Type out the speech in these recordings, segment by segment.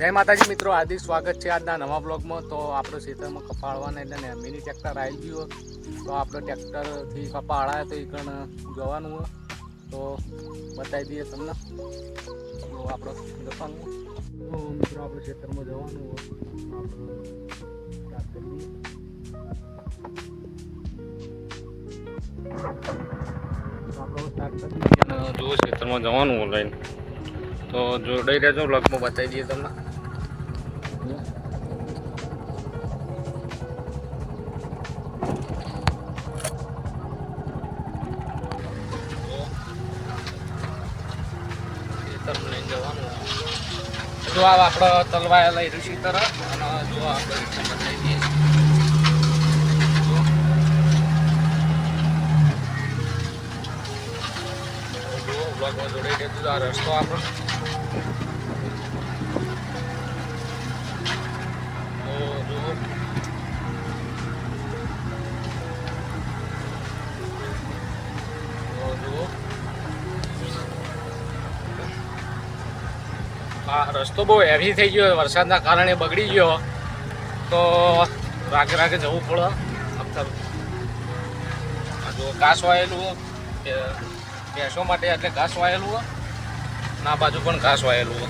જય માતાજી મિત્રો, હાર્દિક સ્વાગત છે આજના નવા બ્લોગમાં. તો આપણે ખેતરમાં કપાળવાના એટલે મિની ટ્રેક્ટર આવી ગયું તો આપણે ટ્રેક્ટરથી કપાળાય તો એ કણ જવાનું હોય. તો બતાવી દઈએ તમને. તો આપણે જવાનું તો મિત્રો, આપણે ખેતરમાં જવાનું હોય. આપણે start કરી દઈએ. તો આપણે start કરી દઈએ. અને જો ખેતરમાં જવાનું હોય લઈને, તો જોડાઈ રહેજો, બ્લોગમાં બતાવી દઈએ તમને. જો આ આપણે તલવાયેલા ઋષિ તરફ અને જો આપણે જોડાઈ રહેજો આ રસ્તો આપણો. રસ્તો બહુ હેવી થઈ ગયો, વરસાદના કારણે બગડી ગયો. તો રાગે રાગે જવું પડે. અખ્તર જો ઘાસ વાયેલું ભેંસો માટે એટલે ઘાસ વાયેલું ના બાજુ પણ ઘાસ વાયેલું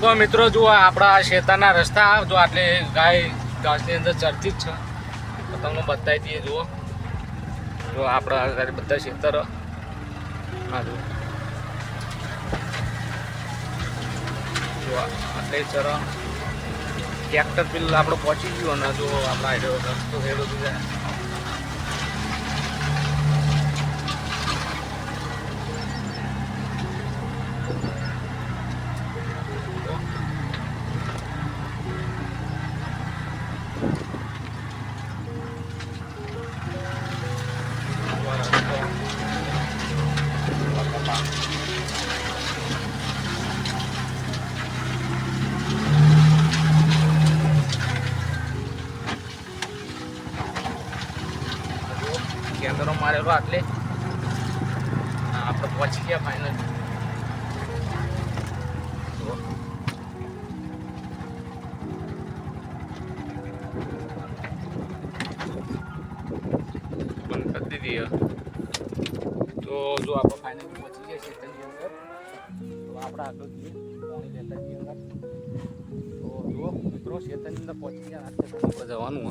તો મિત્રો જુઓ આપણા શેતાના રસ્તા, જો આટલે ગાય ઘાસની અંદર ચરતી જ છે. તમને બતાવી દઈએ, જુઓ. જો આપણા બધા ખેતર. હા જુઓ. જો આટલે ચરણ ટ્રેક્ટર પેલું આપણે પહોંચી ગયું અને જો આપણા રસ્તો થયેલો છે કેન્દ્રો મારેલો આટલે. આપણે પહોંચી ગયા ફાઇનલ દીધી તો જો આપણે ફાઇનલ પહોંચી ગયા ખેતરની અંદર, તો આપણે જવાનું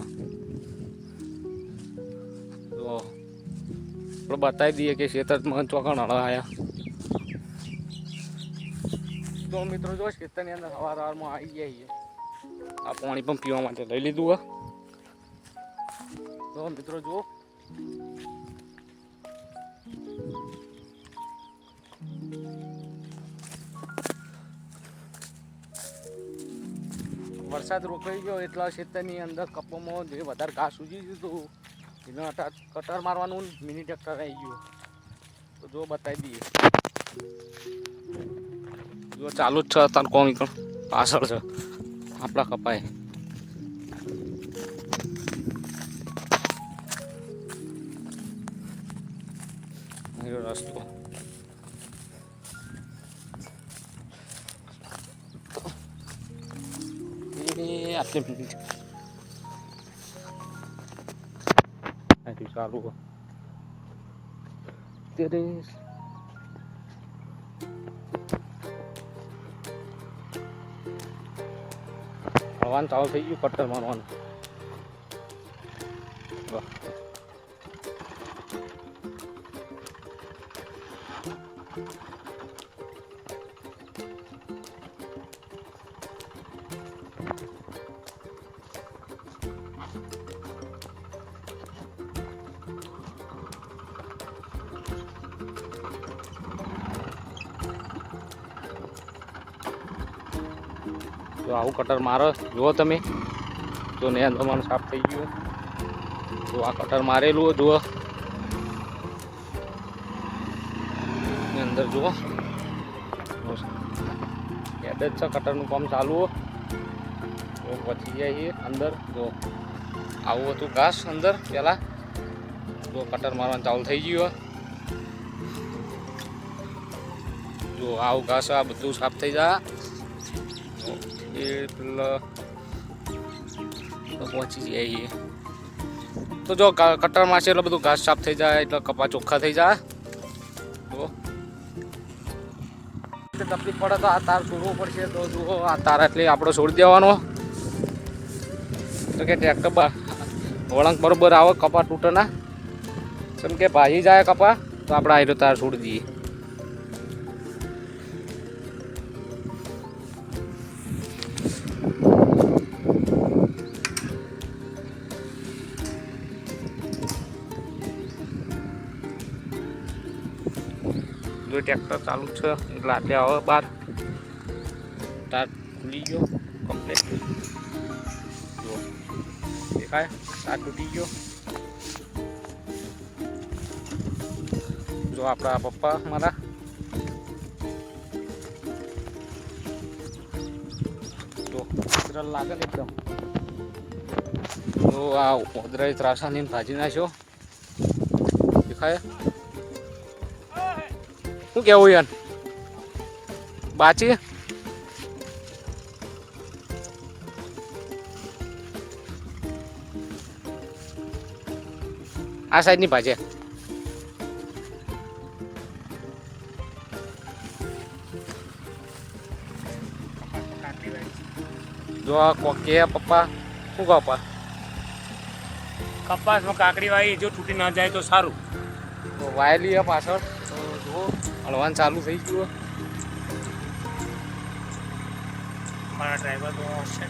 તો આપણે બતાવી દઈએ કે ખેતરમાં ચોકણ હળાયા તો મિત્રો જો ખેતરની અંદર સવાર સવારમાં આવી ગયા આ પાણી પણ પીવા માટે લઈ લીધું હા. તો મિત્રો જુઓ. વરસાદ રોકાઈ ગયો એટલા ખેતરની અંદર કપોમાં જે વધારે ઘાસ ઉજી દીધું એનો કટર મારવાનું મિની ટ્રેક્ટર આવી ગયું. તો જો બતાવી દઈએ. જો ચાલુ જ છે તાર કોણ પાછળ છે. આપણા કપાય રસ્તો. આટલી મિનિટ અહીંથી ચાલુ. ત્રીસ હવાનું ચાલુ થઈ ગયું કટ્ટર મારવાનું વાહ. જો આવું કટર મારો. જુઓ તમે. જો ને તમારું સાફ થઈ ગયું. જો આ કટર મારેલું જુઓ. અંદર જુઓ. યાદ જ છે કટરનું કામ ચાલુ તો પછી જઈએ અંદર. જો આવું હતું ઘાસ અંદર પહેલાં. જો કટર મારવાનું ચાલુ થઈ ગયું જો આવું ઘાસ આ બધું સાફ થઈ જાય. એટલે પહોંચી જઈએ છીએ. તો જો કટરમાં છે એટલે બધું ઘાસ સાફ થઈ જાય, એટલે કપા ચોખ્ખા થઈ જાય. તો તકલીફ પડે તો આ તાર છોડવો પડશે, તો જુઓ, આ તાર એટલે આપણે છોડી દેવાનો. તો કે ટ્રેક્ટર વળંક બરોબર આવે, કપા તૂટે ના. જેમ કે ભાજી જાય કપા, તો આપણે આયરો તાર છોડી દઈએ. ટ્રેક્ટર ચાલુ છે. એટલે આટલે હવે બાદ તાર ખુલી ગયો કમ્પ્લેટ. જો દેખાય? તાર તૂટી ગયો. જો આપણા પપ્પા મારા. જો ઉતરલ લાગે ને એકદમ. આ ઉધરાઈ ત્રાસાની ભાજી નાખ્યો. દેખાય? શું કેવું યાર? બાચી આ સાઈડની ભાજે. જો આ કો- કે પપ્પા શું કહો પપ્પા? કપાસમાં કાકડી વાળી જો તૂટી ના જાય તો સારું. તો વાયેલી પાછળ. જુઓ ચાલુ થઈ ગયું મારા ડ્રાઈવર તો છે.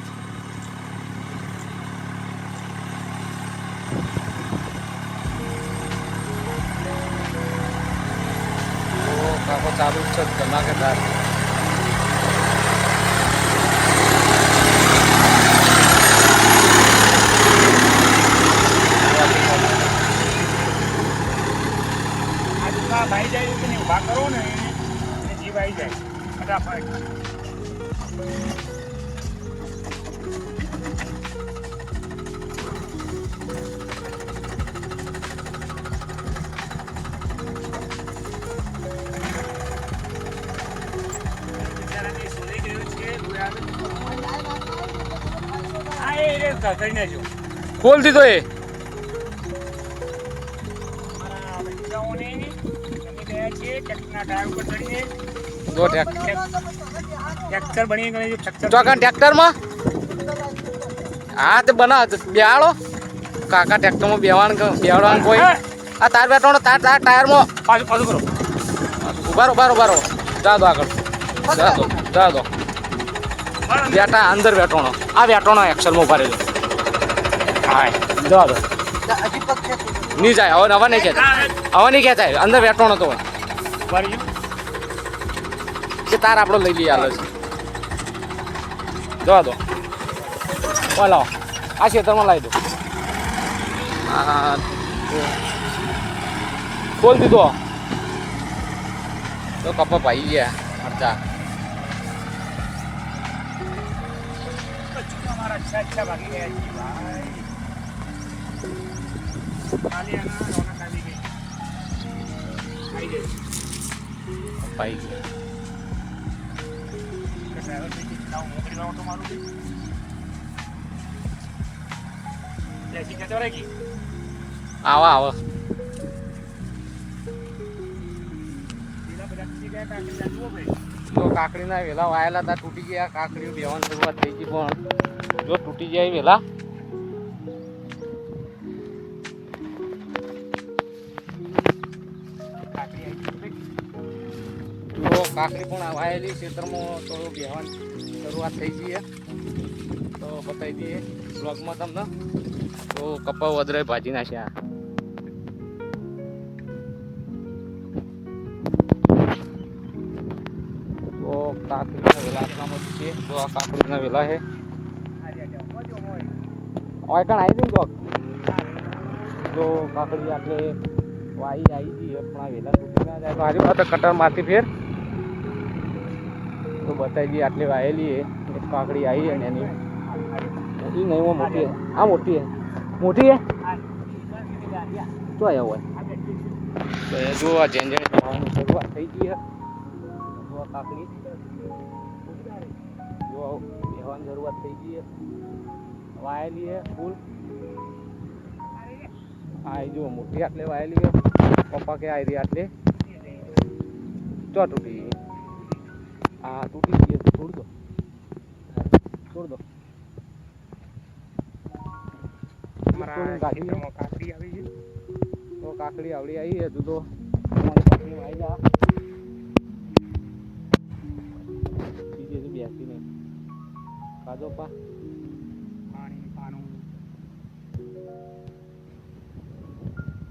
કાકો ચાલુ છે ધમાકેદાર આ જુદા ભાઈ જાય કે નહીં ઊભા કરો ને એટલે જીવ આવી જાય. ફટાફટ. છે, છે. ખોલ દીધો એ ગયા છીએ ટ્રેક્ટરના ટાયર ઉપર ચડીને. જો ટ્રેક્ટર બની ગયું ટ્રેક્ટર ટ્રેક્ટરમાં? હા તે બના બેહાડો. કાકા ટ્રેક્ટરમાં બેવાનું બેહાડવાનું કોઈ આ તાર બેઠવાનો તાર તાર ટાયરમાં. પાછું પાછું કરો. ઉભારો ઉભારો ઉભારો જા દો આગળ. જા દો જા દો. બેટા અંદર બેઠવાનો આ બેઠવાનો એક્સલમાં ઊભા રહેજો. હા જવા દો. નહીં જાય હવે હવે નહીં કહેતા હવે નહીં કહેતા અંદર બેઠવાનો તો. હોય કે તાર આપણો લઈ લઈએ હાલ જવા દો. બોલો આ ખેતરમાં લાવી દો. ખોલ દીધો. તો કપા ભાઈ ગયા અડધા ભાગી ગયા. આવી, આવો. આવી ગઈ ભાઈ ગયા કે ડ્રાઈવર થઈ ગઈ લાવ મોકલી લાવો તો મારું લેસી ખેતો રહી ગઈ આવા આવા પેલા બધા તૂટી ગયા તા કે જુઓ ભાઈ તો કાકડીના વેલા વાયેલા હતા, તૂટી ગયા. કાકડીઓ બેવાની શરૂઆત થઈ ગઈ પણ જો તૂટી જાય વેલા. કાકડી કાકડી પણ વાયેલી ક્ષેત્રમાં તો કહેવાની શરૂઆત થઈ ગઈ તો બતાવી દઈએ બ્લોગમાં તમને. તો કપા વધરે ભાજી નાખ્યા તો કાકડીના વેલા આટલામાં જ છે. તો આ કાકડીના વેલા છે. ઓય કણ આવી જઈ જોક તો કાકડી આપણે વાઈ આવી ગઈ પણ આ વેલા તૂટી ના જાય. તો હારી કટર માથી ફેર. તો બતાવી આટલી વાયેલી એક કાકડી આવી અને એની. એ નહીં, એમાં મોટી આ મોટી હે મોટી હે તો આવ્યા હોય એ જો આ જેન શરૂઆત થઈ ગઈ છે. જો બેહવાની શરૂઆત થઈ ગઈ છે. વાયેલી હે ફૂલ. આ જો મોટી આટલે વાયેલી છે. પપ્પા કે આવી રહી આટલે. ચો તૂટી ગઈ. આ તૂટી ગઈ છોડ દો છોડ દો કાકડી આવી છે. તો કાકડી આવડી આવી છે તો આવી જા બીજે બેસી નહીં. કાજો પા. પાણી પાનું.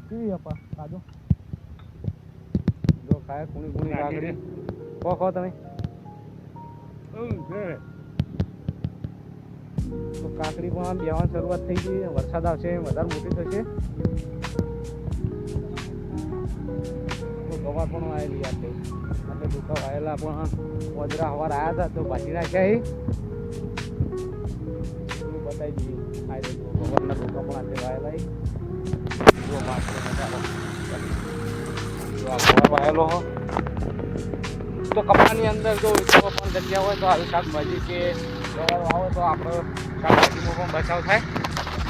કેવી અપા કાજો જો ખાય કુણી કુણી કાકડી. કો ખો તમે. તો પણ બેવાની શરૂઆત થઈ ગઈ. વરસાદ આવશે, વધારે મોટી થશે. તો ગવાર પણ આવેલી આપણે આપણે દુખાવ આવેલા પણ વજરા હવાર આવ્યા હતા, તો ભાજી નાખ્યા બતાવી દઈએ. આવી દે ગવારના પણ આજે વાયેલા જો વાયેલો હો. તો કપડાની અંદર જો વિકલ્પ પણ જગ્યા હોય તો આવી શાકભાજી કે ગવાર આવે તો આપણો શાકભાજીનો પણ બચાવ થાય.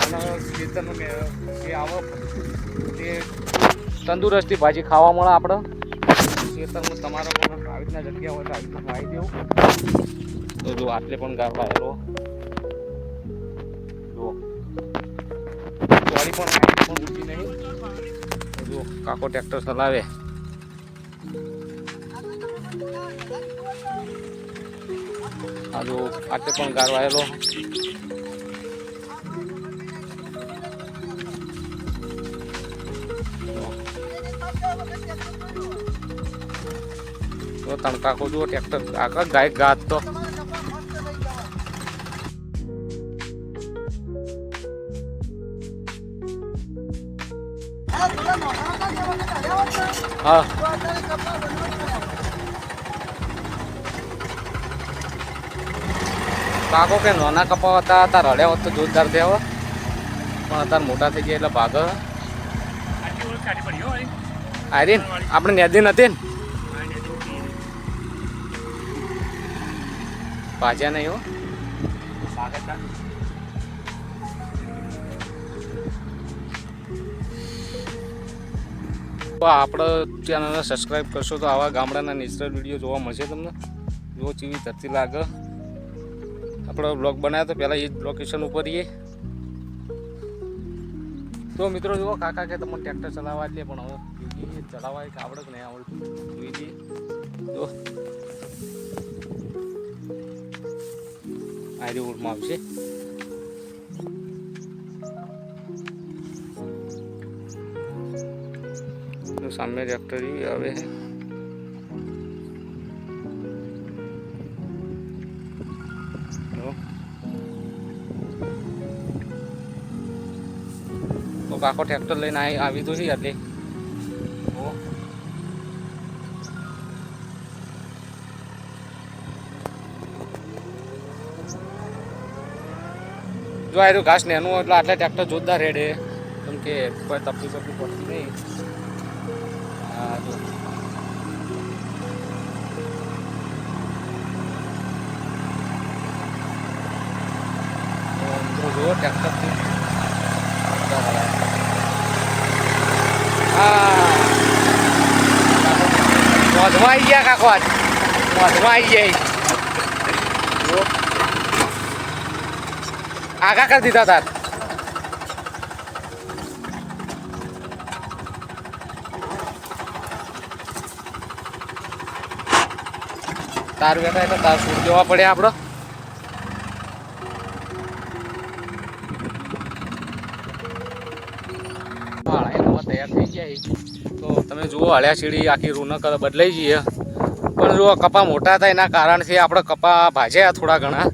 અને ખેતરનું જે આવે. તે તંદુરસ્તી ભાજી ખાવા મળે આપણે. ખેતરમાં તમારે પણ આવી રીતના જગ્યા હોય તો આવી રીતના ખાઈ દેવું. તો જો આટલે પણ ગાર વાયેલો જો. ચોળી પણ પણ ઊંચી નહીં. જો કાકો ટ્રેક્ટર ચલાવે. આ જો આટલે પણ ગારવાયેલો તો તણકાકો જુઓ ટ્રેક્ટર આખા ગાય ગાત તો. હા. કાકો કે નાના કપા હતા તાર રડ્યા હોત તો જોરદાર થયા પણ અત્યારે મોટા થઈ ગયા એટલે ભાગ. આર્યન આપણે નેદી નથી ને? ભાજ્યા નહીં હો. આપણે ચેનલને સબસ્ક્રાઈબ કરશો તો આવા ગામડાના નેચરલ વીડિયો જોવા મળશે તમને. જો ચીવી ધરતી લાગે. આપણો બ્લોગ બનાવ્યો તો પહેલાં એ જ લોકેશન ઉપર રહીએ. તો મિત્રો જુઓ કાકા કે તમને ટ્રેક્ટર ચલાવવા જ લે, પણ હવે ચલાવવા એક આવડત નહીં આવડતું જોઈ લઈએ. જો આરી ઉડમાં આવશે. સામે ટ્રેક્ટર આવે. છે તો કાકો ટ્રેક્ટર લઈને આવી તો છે એટલે. જો આ ઘાસ નેનું એટલે આટલા ટ્રેક્ટર જોરદાર રેડે. કેમ કે કોઈ તકલીફ બકલીફ પડતી નહીં. જો. ટ્રેક્ટરથી હા મોઢમાં આવી ગયા કાકો મોઢમાં આવી જુઓ. આગા કરી દીધા તાર તાર બેઠા એટલે તાર જોવા પડે આપણો જુઓ, હળ્યા સીડી આખી રૂનક બદલાઈ જઈએ પણ જુઓ, કપા મોટા થાય એના કારણથી આપણે કપા ભાજ્યા થોડા ઘણા.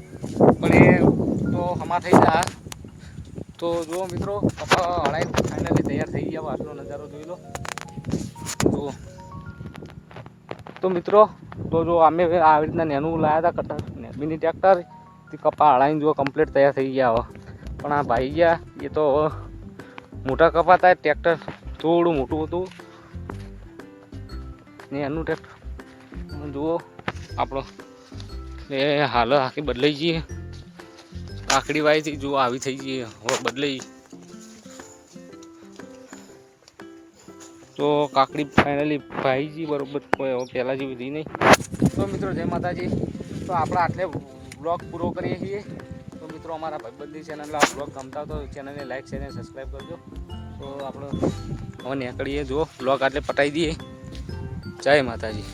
પણ એ તો હમા થઈ જાય તો જુઓ મિત્રો, કપા હળાઈ ફાઇનલી તૈયાર થઈ ગયા. આટલો નજારો જોઈ લો. જુઓ. તો મિત્રો, તો જો અમે આવી રીતના નેનું લાવ્યા હતા, કટર મિની ટ્રેક્ટર. કપા હળાઈને જુઓ કમ્પ્લીટ તૈયાર થઈ ગયા હવે. પણ આ ભાઈ ગયા, એ તો મોટા કપા થાય ટ્રેક્ટર થોડું મોટું હતું. ને એનું ટ્રેક્ટર જુઓ, આપણો એ હાલ આખી બદલાઈ જઈએ કાકડી વાયથી જુઓ, આવી થઈ જઈએ હવે બદલાઈ. તો કાકડી ફાઇનલી ભાઈ બરોબર, કોઈ પહેલાં જેવી રહી નહીં. તો મિત્રો, જય માતાજી. તો આપણે આટલે બ્લોગ પૂરો કરીએ છીએ. તો મિત્રો, અમારા ભાઈબંધી ચેનલ આ બ્લોગ ગમતા તો ચેનલને લાઈક શેર અને સબસ્ક્રાઈબ કરજો. તો આપણે હવે નીકળીએ જો બ્લોગ આટલે પટાઈ દઈએ. જય માતાજી.